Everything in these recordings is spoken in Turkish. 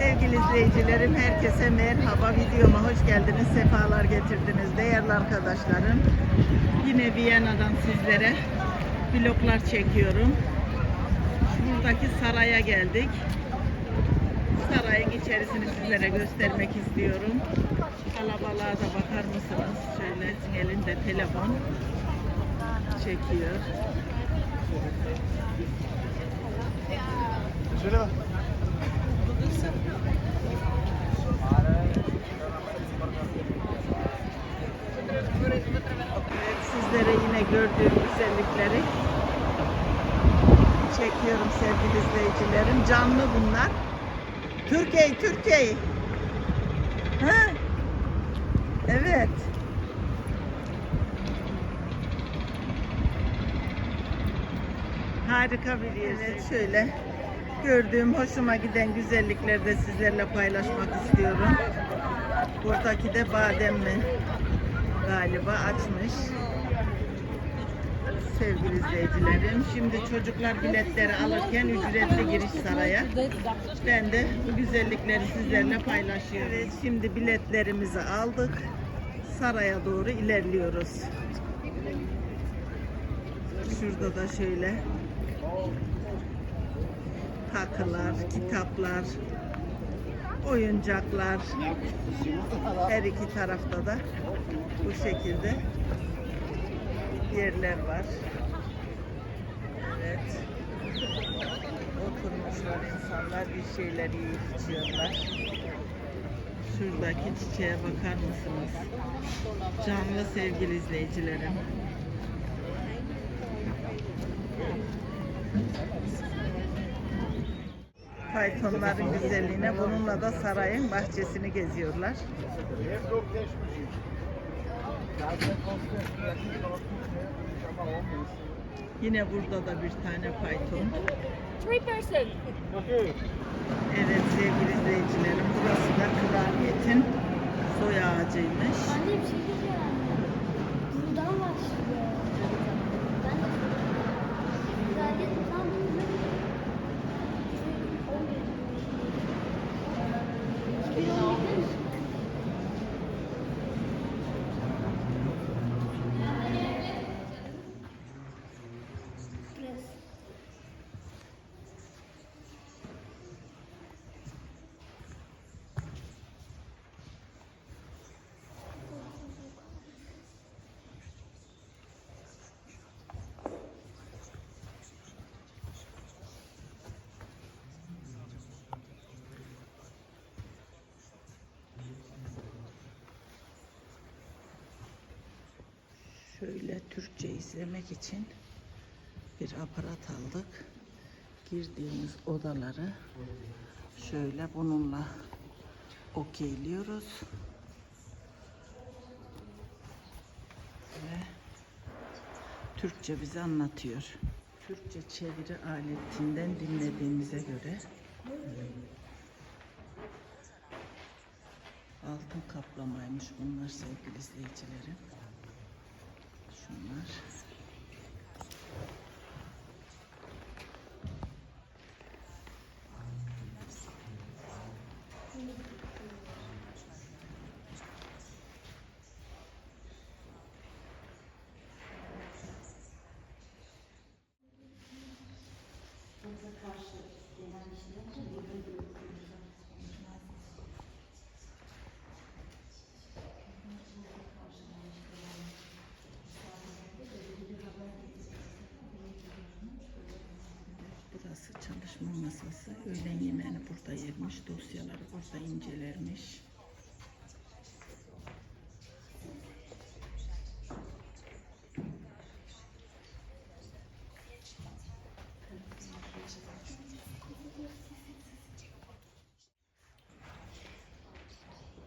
Sevgili izleyicilerim, herkese merhaba. Videoma hoş geldiniz, sefalar getirdiniz değerli arkadaşlarım. Yine Viyana'dan sizlere vloglar çekiyorum. Buradaki saraya geldik. Sarayın içerisini sizlere göstermek istiyorum. Kalabalığa da bakar mısınız? Şöyle elinde telefon çekiyor. Şöyle bak. Evet, sizlere yine gördüğüm güzellikleri çekiyorum sevgili izleyicilerim. Canlı bunlar. Türkiye, Türkiye. Ha? Evet. Harika bir yer. Evet, şöyle gördüğüm, hoşuma giden güzellikleri de sizlerle paylaşmak istiyorum. Buradaki de badem mi? Galiba açmış. Sevgili izleyicilerim, şimdi çocuklar biletleri alırken ücretli giriş saraya. Ben de bu güzellikleri sizlerle paylaşıyorum. Evet, şimdi biletlerimizi aldık. Saraya doğru ilerliyoruz. Şurada da şöyle takılar, kitaplar, oyuncaklar her iki tarafta da bu şekilde yerler var. Evet. Oturmuşlar insanlar bir şeyler yiyip içiyorlar. Şuradaki çiçeğe bakar mısınız? Canlı sevgili izleyicilerim. Faytonların güzelliğine bununla da sarayın bahçesini geziyorlar. Yine burada da bir tane fayton. Three person. Evet sevgili izleyicilerim burası da kraliyetin soy ağacıymış. Anne bir şey diyeceğim. Buradan başlıyor. Ben de Kraliyet buradan Yes. Şöyle Türkçe izlemek için bir aparat aldık. Girdiğimiz odaları şöyle bununla okeyliyoruz. Ve Türkçe bize anlatıyor. Türkçe çeviri aletinden dinlediğimize göre altın kaplamaymış bunlar sevgili izleyicilerim. Şunlar. Burası çalışma masası. Öğlen yemeğini burada yermiş. Dosyaları burada incelermiş.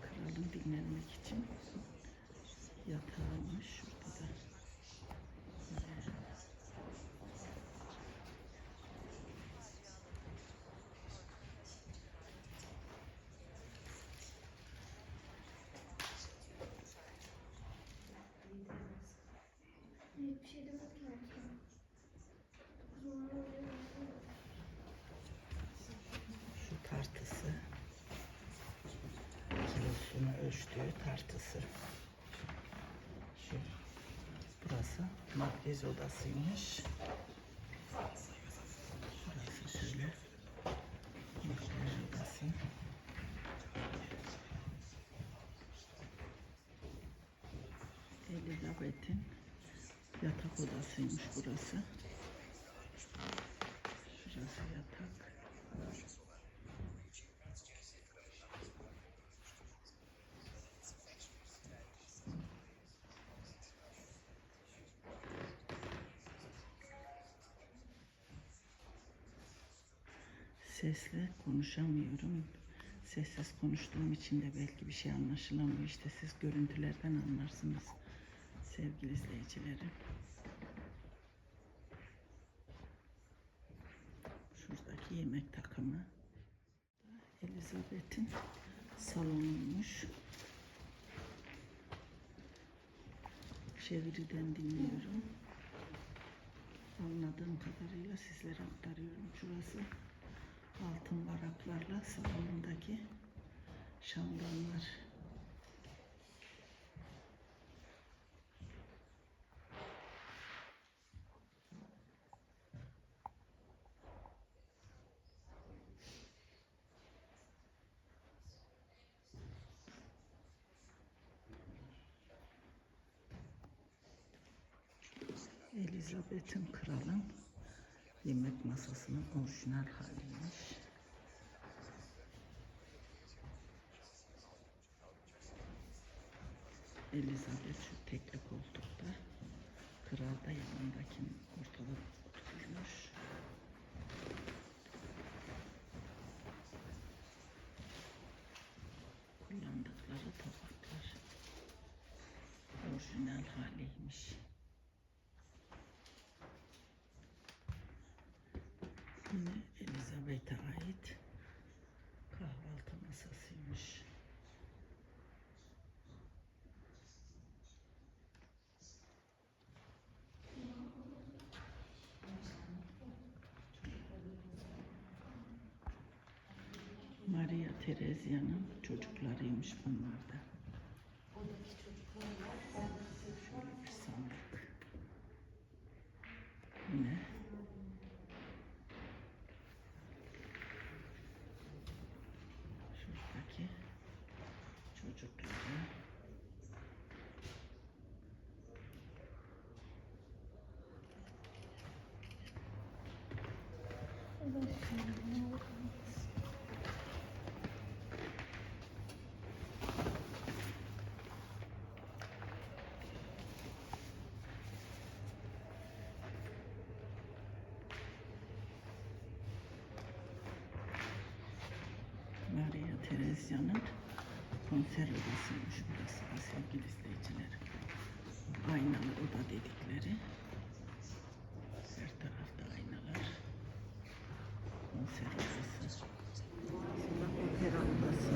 Kralın dinlenmek için bir şey demek ki. Şu tartısı. Kilosunu ölçtüğü tartısı. Şu. Burası makyaj odasıymış. Odasıymış burası. Şurası yatak. Sesle konuşamıyorum. Sessiz konuştuğum için de belki bir şey anlaşılamıyor. İşte siz görüntülerden anlarsınız sevgili izleyicilerim. Şuradaki yemek takımı. Elizabeth'in salonuymuş. Çeviriden dinliyorum. Anladığım kadarıyla sizlere aktarıyorum. Şurası altın varaklarla salonundaki şamdanlar. Elizabeth'in kralın yemek masasının orijinal haliymiş. Elizabeth şu tekli koltukta. Kral da yanındakinin ortada oturmuş. Kullandıkları tabaklar orijinal haliymiş. Yine Elizabeth'e ait kahvaltı masasıymış. Maria Terezia'nın çocuklarıymış bunlar da. Şöyle bir sandık. Yine şuradaki çocukları. Terezia'nın konser odasıymış burası da sevgili izleyiciler. Aynalı oda dedikleri. Her tarafta aynalar. Konser odası. Opera odası.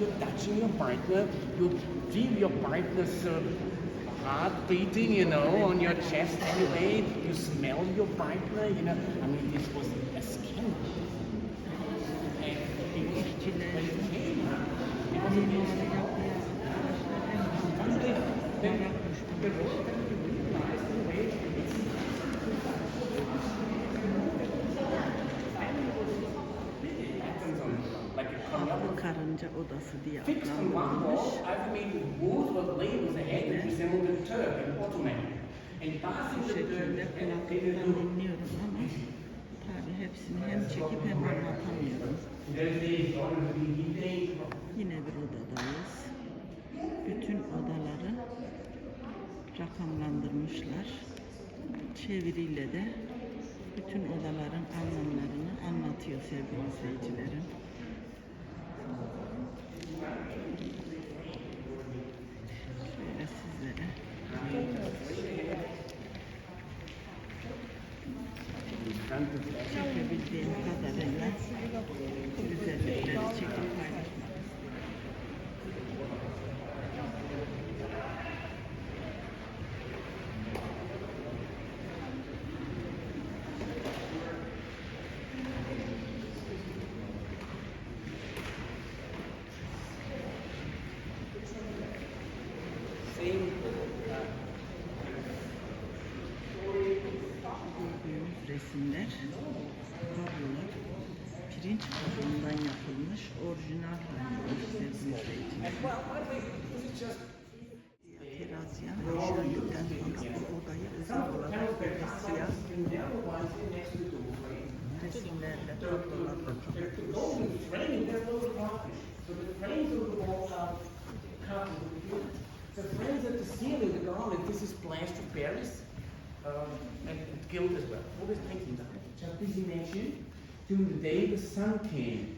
You're touching your partner, you feel your partner's uh, heart beating, you know, on your chest anyway. You smell your partner, you know. I mean, this was a scandal. And it was it was a road and Ottoman. And passing Bu şekilde kulaklıktan dinliyorum ama tabi hepsini hem çekip hem anlatamıyorum. Yine bir odadayız. Bütün odaları rakamlandırmışlar. Çeviriyle de Bütün odaların anlamlarını anlatıyor sevgili izleyicilerim. Pirinç kabuğundan yapılmış orijinal sevgili izleyiciler. Terazyan inşaattan sonra bu odayı özel olarak siyah resimlerle tablolarla kapatmış. The frames at the ceiling, the this is um, and and gilt as well. Always painting that. Just this imagine, during the day the sun came.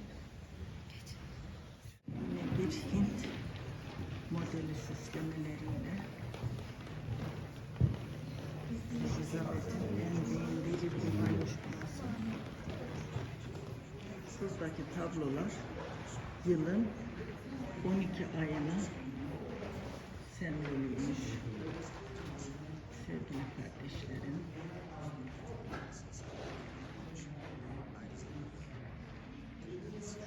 Yine bir Hint modeli süslemeleriyle Elizabeth'in en beğendiği bir baykuş babası. Şuradaki tablolar yılın 12 ayının sembolüymüş. Sevgili kardeşlerim.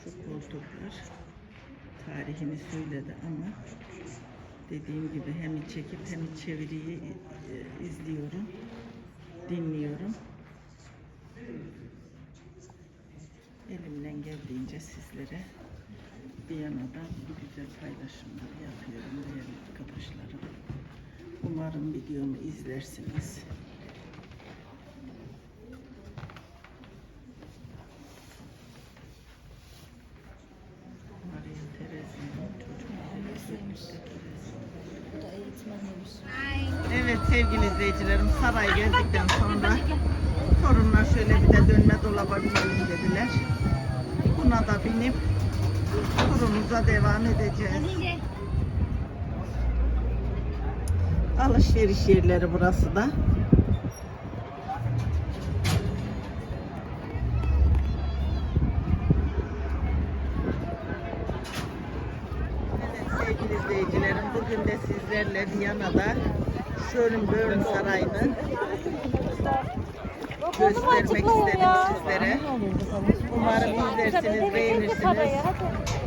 Şu koltuklar tarihini söyledi ama dediğim gibi hem çekip hem çeviriyi e, izliyorum, dinliyorum. Elimden geldiğince sizlere Viyana'dan bu güzel paylaşımları yapıyorum değerli arkadaşlarım. Umarım videomu izlersiniz. Evet sevgili izleyicilerim saray gezdikten sonra torunlar şöyle bir de dönme dolaba binelim dediler. Buna da binip turumuza devam edeceğiz. Alışveriş yerleri burası da. Evet sevgili izleyicilerim bugün de sizlerle Viyana'da Schönbrunn Sarayı'nı göstermek istedim sizlere. Umarım izlersiniz, beğenirsiniz.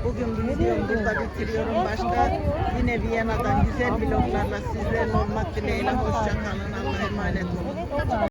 Bugün bu videomu burada bitiriyorum. Başka yine Viyana'dan güzel vloglarla sizlerle olmak dileğiyle. Hoşçakalın. Allah'a emanet olun.